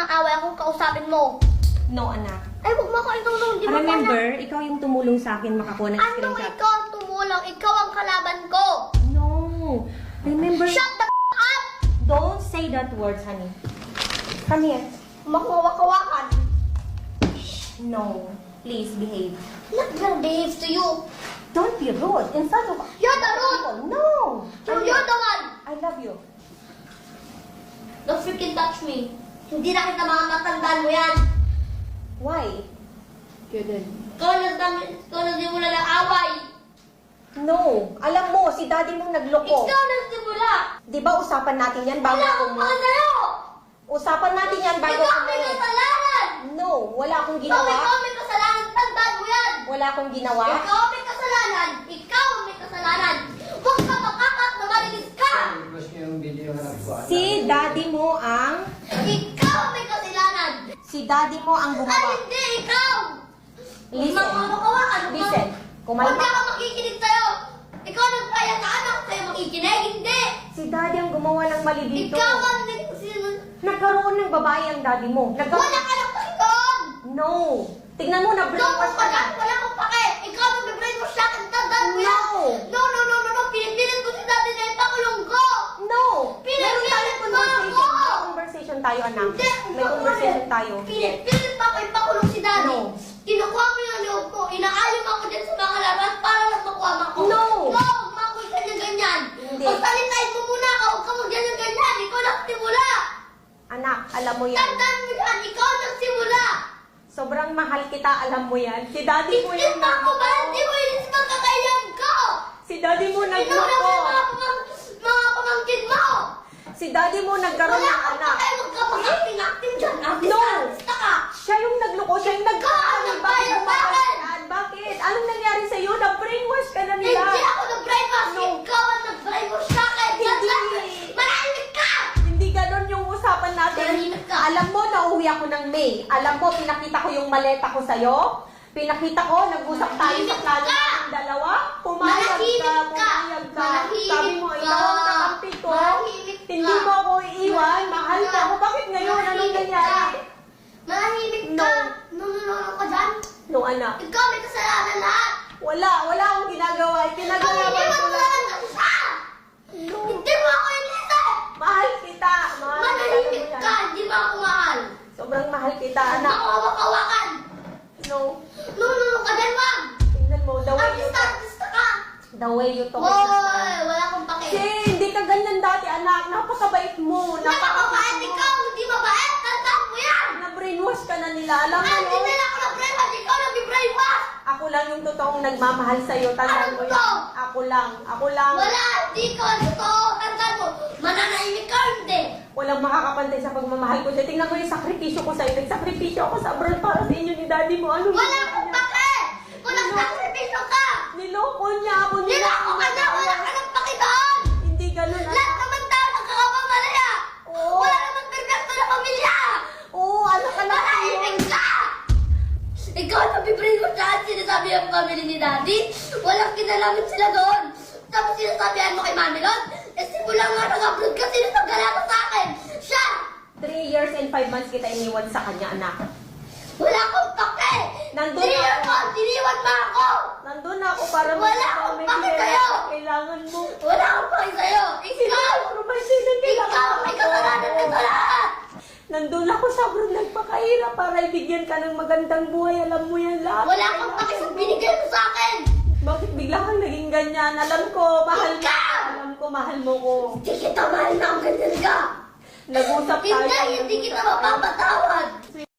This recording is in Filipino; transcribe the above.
ng away akong kausapin mo. No, anak. Ay, huwag mo ako itulong. Di ba Remember, ikaw yung tumulong sa akin makakuha ng Anong screenshot. ikaw ang tumulong? Ikaw ang kalaban ko. No. Remember, Shut the f- up! don't say that words, honey. Come here. Makuwakawakan. No. Please behave. Not gonna behave to you. Don't be rude in front of You're the rude. No. You're not. the one. I love you. Don't freaking touch me. Hindi na kita mga matandaan mo yan. Why? Ikaw nagdami, ikaw nagsimula ng away. No. Alam mo, si daddy mong nagloko. Ikaw nagsimula. Di ba usapan natin yan bago Wala ako akong mo? mga sa'yo. Usapan natin yan bago Ikaw ako may mo. kasalanan. No. Wala akong Ikaw, ginawa. ikaw may kasalanan. Tandaan mo yan. Wala akong ginawa. Ikaw may kasalanan. Ikaw may kasalanan. Huwag ka makakak na marinis ka. Request niyo yung video na nagbuhat. Si daddy mo ang... Si daddy mo ang Ay, gumawa. hindi, ikaw. Listen. Mamakawakan. Listen. Huwag Kumalma. ka ka makikinig sa'yo. Ikaw nagpaya sa anak sa'yo makikinig. Hindi. Si daddy ang gumawa ng mali dito. Ikaw ang nagsinun. Nagkaroon ng babae ang daddy mo. Nagkaroon... Wala ka nang pakitoon. No. Tingnan mo na No, brainwash ka na. wala akong pake. Ikaw ang nag-brainwash sa akin. Tandaan mo No. yan. No, no, no, no, no. Pinipilit ko si dati na ipakulong ko. No. Pinipilit Meron tayong mo conversation. ako. May conversation tayo, anak. May conversation tayo. Pinipilit pa ako ipakulong si daddy. No. Kinukuha mo yung loob ko. Inaayos ako dyan sa mga laban para lang makuha mo ako. No. No, makuha ka niya ganyan. Hindi. O salitain mo muna ako. Huwag ka mo ganyan ganyan. Ikaw nagsimula. Anak, alam mo yan. Tandaan mo yan. Ikaw nagsimula. Sobrang mahal kita, alam mo yan. Si daddy mo yung pa ako ba? Hindi mo inis magkakailan ko. Si daddy mo nagloko. mga, pamang, mga pamangkin mo. Si daddy mo nagkaroon Wala ng akong ako ng May. Alam mo, pinakita ko yung maleta ko sa'yo. Pinakita ko, nag-usap tayo sa plano natin dalawa. Pumayag ka, pumayag ka. Sabi mo, ka. ikaw ang kakampi ko. Hindi mo ako iiwan. Mahal ka ako. Bakit ngayon? Anong nangyari? Manahimik No. ka. No ka dyan. No, anak. Ikaw may kasalanan lahat. Wala. Wala akong ginagawa. Mo ko lang. kasalanan ng isa. No. Hindi mo ako inisa. Mahal kita. Mahal Manahimik kita. ka. Hindi mo ako mahal. Sobrang mahal kita, anak. Makawakawakan. No. No, no, no ka dyan, wag. Tingnan mo, the way you Artista, talk. artista ka. The way you talk. Not- wala akong pake. Kasi hindi ka ganyan dati, anak. Napakabait mo. Napakabait ikaw, hindi mabait. Tandaan mo yan. Na-brainwash ka na nila. Alam mo, Ah, hindi na ako na-brainwash. Ikaw nag-brainwash. Ako lang yung totoong nagmamahal sa'yo. Tandaan mo Ano yan. to? Ako lang. Ako lang. Wala, hindi ko ang totoo. Tandaan mo, mananahimik ka hindi. Walang makakapantay sa pagmamahal ko sa'yo. Tingnan mo yung sakripisyo ko sa'yo. Nagsakripisyo ako sa abroad para sa inyo ni daddy mo. Ano Wala ginawa akong niya? pake. Kung nagsakripisyo ka, Niloko niya ako. nilako ka na, wala ka ng pake doon. Hindi ganun. anak. Lahat naman tao nagkakapamalaya. Oo. Wala naman perfecto na pamilya. Oo, anak ka na Manahimik ka! Ikaw na bibrainwash sa akin, sinasabi ang family ni Daddy. Walang kinalaman sila doon. Tapos sinasabihan mo kay Mami Lon, eh simula nga nag-upload ka, sinasagala ka sa akin. Siya! Three years and five months kita iniwan sa kanya, anak. Wala akong pake! Nandun Tiniwan ako. mo! Tiniwan mo ako! Nandun na ako para Wala akong pake sa'yo. Kailangan mo. Wala akong pake sa'yo! Ikaw! Ano ba sino Ikaw may kasalanan ka sa lahat! Nandun ako sa abroad nagpakahirap para ibigyan ka ng magandang buhay. Alam mo yan lahat. Wala akong pake sa binigay mo sa akin! Bakit bigla kang naging ganyan? Alam ko, mahal. Ikaw! Alam ko, mahal mo ko. Hindi kita mahal na ang ganyan ka! Nag-usap tayo. Hindi, hindi kita mapapatawad!